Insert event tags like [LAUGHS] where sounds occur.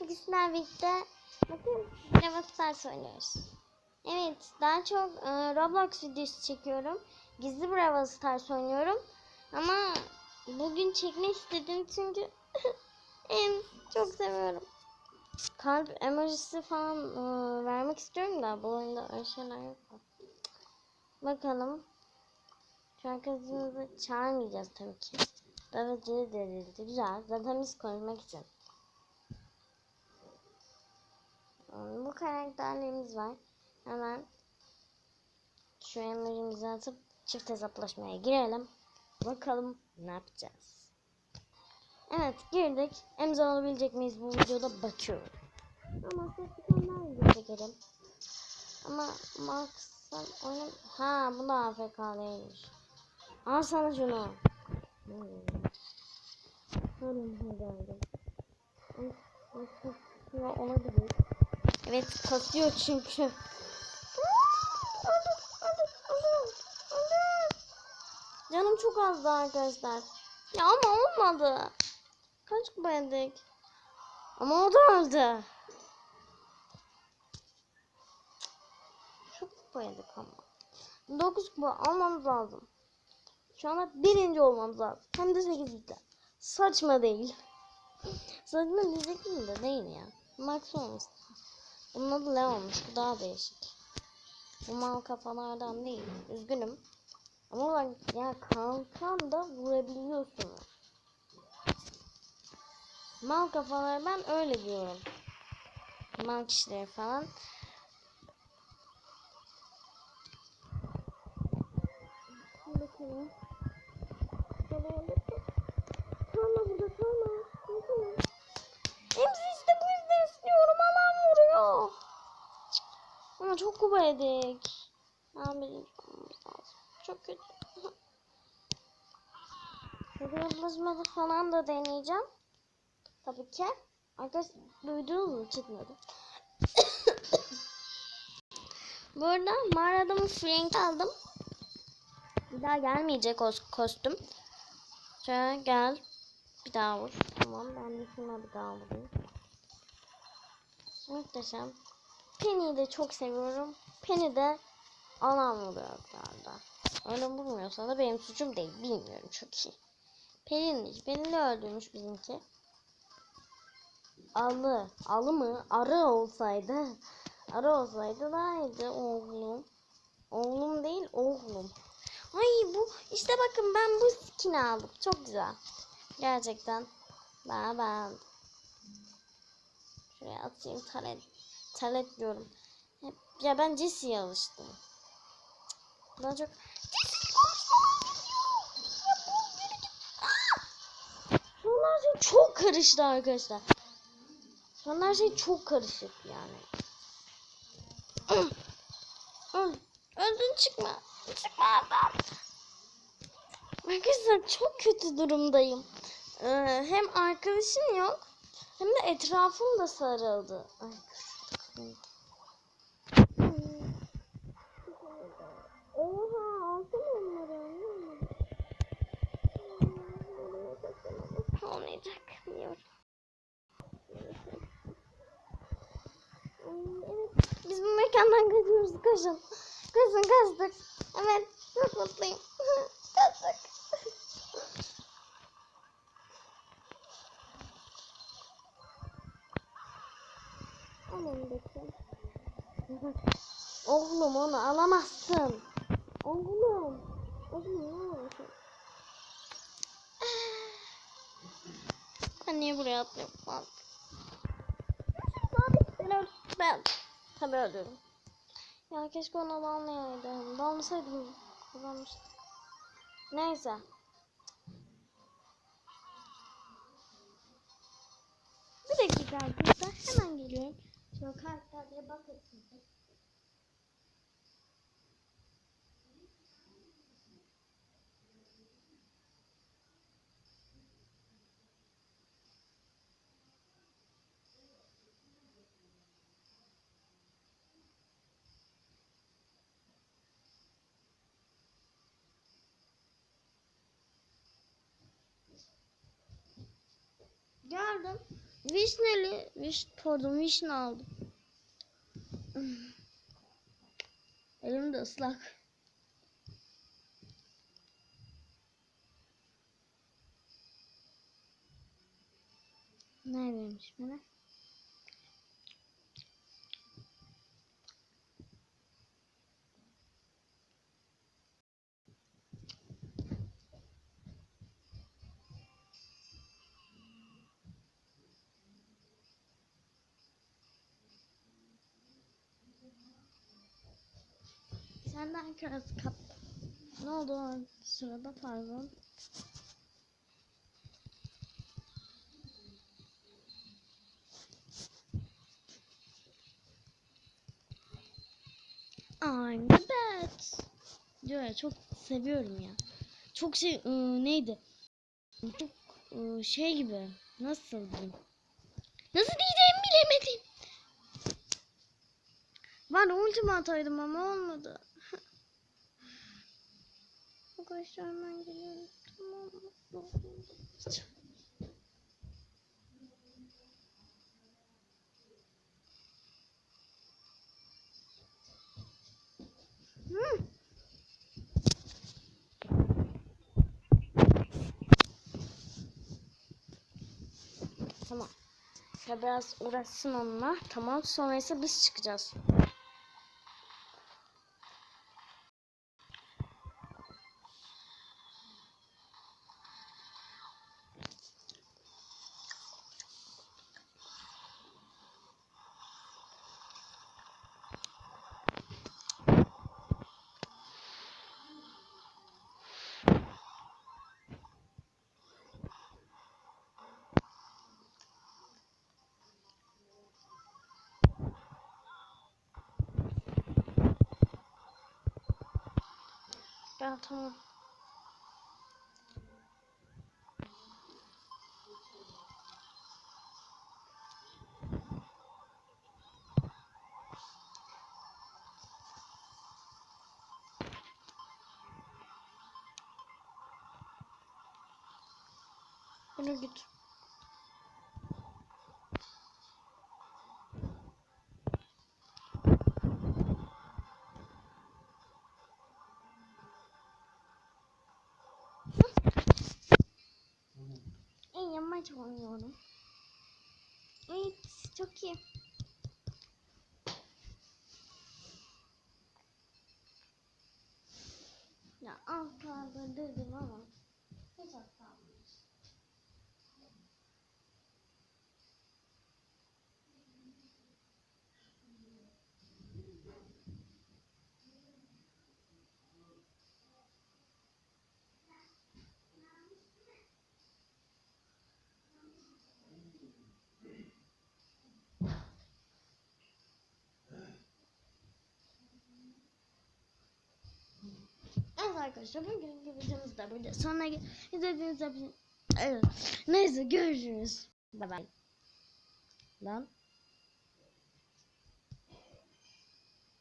bugün birlikte bakın Brawl Stars oynuyoruz. Evet daha çok e, Roblox videosu çekiyorum. Gizli Brawl Stars oynuyorum. Ama bugün çekmek istedim çünkü [LAUGHS] em, çok seviyorum. Kalp emojisi falan e, vermek istiyorum da bu oyunda öyle şeyler yok. Bakalım. Şu arkadaşımızı çağırmayacağız tabii ki. Davacıya verildi. Güzel. Zaten biz konuşmak için. Bu karakterlerimiz var. Hemen şu emojimizi atıp çift hesaplaşmaya girelim. Bakalım ne yapacağız. Evet girdik. Emza olabilecek miyiz bu videoda bakıyorum. Ama video çekelim. Ama Max'tan oyun... Ha bu da AFK değilmiş. Al sana şunu. Hemen herhalde. Ya olabilir. Evet kasıyor çünkü. Canım çok azdı arkadaşlar. Ya ama olmadı. Kaç kupa yedik? Ama o da öldü. Çok kupa yedik ama. 9 kupa almamız lazım. Şu anda birinci olmamız lazım. Hem de 8'likte. Saçma değil. Saçma diyecektim de değil ya. Max olmuş. Bunun adı Leon'muş. Bu daha değişik. Bu mal kafalardan değil. Üzgünüm. Ama bak ya kalkan da vurabiliyorsunuz. Mal kafaları ben öyle diyorum. Mal kişileri falan. Çok yedik. Ben birinci. Çok kötü. [LAUGHS] Hızlı falan da deneyeceğim. Tabii ki. Arkadaş duydunuz mu? Çıkmadı. [COUGHS] Bu arada mağarada mı Frank aldım. Bir daha gelmeyecek o kostüm. Şöyle gel. Bir daha vur. Tamam ben de şuna bir daha vurayım. Muhteşem. Penny'yi de çok seviyorum. Penny de alan vuruyor galiba. Öyle vurmuyorsa da benim suçum değil. Bilmiyorum çok iyi. Pelin'miş. Pelin'i öldürmüş bizimki. Alı. Alı mı? Arı olsaydı. Arı olsaydı daha iyiydi oğlum. Oğlum değil oğlum. Ay bu işte bakın ben bu skin'i aldım. Çok güzel. Gerçekten. Ben beğendim. Şuraya atayım taret. Hep, ya ben Jesse'ye alıştım. Daha çok her şey çok karıştı arkadaşlar. Her şey çok karışık yani. Öl. Öldün çıkma. Çıkma adam. Arkadaşlar çok kötü durumdayım. Ee, hem arkadaşım yok hem de etrafım da sarıldı. Ay, Oha alsana onları. Olmayacak. Biliyorum. Evet. Biz bu mekandan kaçıyoruz. Koşun. Koşun kaçtık. Evet. Çok mutluyum. [LAUGHS] kaçtık. Bakayım. Oğlum onu alamazsın. Oğlum. Oğlum ne alamazsın? Ben niye buraya atlıyorum? Lan. Ben öl ben tabii öldürdüm. Ya keşke onu dalmayaydım. Dalmasaydım kazanmıştım. Neyse. Bir dakika arkadaşlar hemen geliyorum. Şöyle karakterlere bakın. Geldim. Vişneli, viş, pardon vişne aldım. Elim de ıslak. Neredeymiş bana? Senden kiraz kap. Ne oldu o sırada pardon. I'm the best. Diyor ya çok seviyorum ya. Çok şey ıı, neydi? Çok ıı, şey gibi. Nasıl diyeyim? Nasıl diyeceğimi bilemedim. Ben ultimi ataydım ama olmadı. Arkadaşlar ben geliyorum. Tamam? Hı. Tamam. Ya biraz uğraşsın onunla. Tamam. Sonra ise biz çıkacağız. Ben tamam. Bunu git. Yamaç oynuyorum. Evet, çok iyi. Ya az kaldı dedim ama arkadaşlar bugünkü videomuz da böyle sonuna izlediğiniz için evet. neyse görüşürüz. Bye bye. Lan